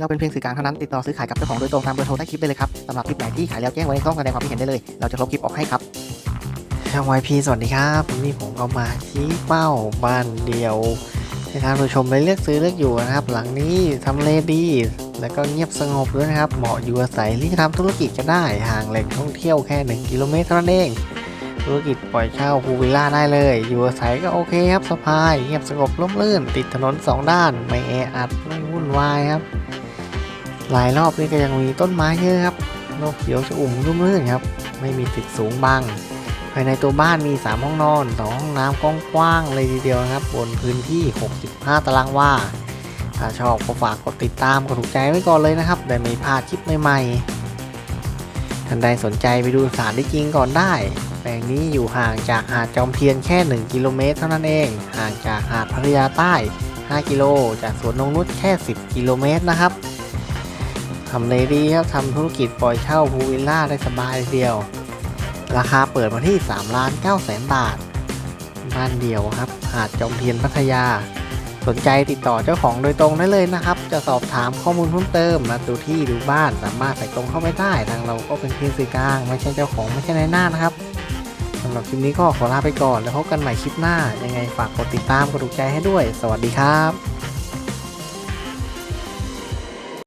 เราเป็นเพียงสื่อกลางเท่านั้นติดต่อซื้อขายกับเจ้าของโดยตรงตามเบอร์โทรใต้คลิปได้เลยครับสำหรับคลิปไหนที่ขายแล้วแจ้งไว้ในช่องแสดงความคิดเห็นได้เลย เราจะลบคลิปออกให้ครับช่างวายพีสวัสดีครับวันนี้ผมก็มาชี้เป้าบ้านเดียวให้ท่านผู้ชมได้เลือกซื้อเลือกอยู่นะครับ หลังนี้ทำเลดีแล้วก็เงียบสงบด้วยนะครับ เหมาะอยู่อาศัยที่จะทำธุรกิจก็ได้ห่างแหล่งท่องเที่ยวแค่ 1 กิโลเมตรเท่านั้นเอง ธุรกิจปล่อยเช่าพูลวิลล่าได้เลย อยู่อาศัยก็โอเคครับสบาย เงียบสงบร่มรื่น ติดถนนสองด้าน ไม่แออัดไม่วุ่นวายครับ หลายรอบนี่ก็ยังมีต้นไม้เยอะครับโลกเขียวชอุ่มร่มรื่นครับ ไม่มีตึกสูงบัง ภายในตัวบ้านมี 3 ห้องนอน2ห้องน้ำกว้างๆเลยทีเดียวนะครับ บนพื้นที่ 65 ตารางวาถ้าชอบก็ฝากกดติดตามกดถูกใจไว้ก่อนเลยนะครับได้ไม่พลาดคลิปใหม่ๆ ท่านใดสนใจไปดูสถานที่จริงก่อนได้ แปลงนี้อยู่ห่างจากหาดจอมเทียนแค่ 1 กิโลเมตรเท่านั้นเอง ห่างจากหาดพัทยาใต้ 5 กิโล จากสวนนงนุชแค่ 10 กิโลเมตรนะครับ ทำเลดีครับทำธุรกิจปล่อยเช่าพูลวิลล่าได้สบายเดียว ราคาเปิดมาที่3ล้าน9แสนบาท บ้านเดียวครับ หาดจอมเทียนพัทยา สนใจติดต่อเจ้าของโดยตรงได้เลยนะครับ จะสอบถามข้อมูลเพิ่มเติมมาดูที่ดูบ้านสามารถใส่ตรงเข้าไปได้ทางเราก็เป็นเพียงสื่อกลาง ไม่ใช่เจ้าของไม่ใช่นายหน้านะครับสำหรับคลิปนี้ก็ขอลาไปก่อนแล้วพบกันใหม่คลิปหน้า ยังไงฝากกดติดตามกดถูกใจให้ด้วย สวัสดีครับ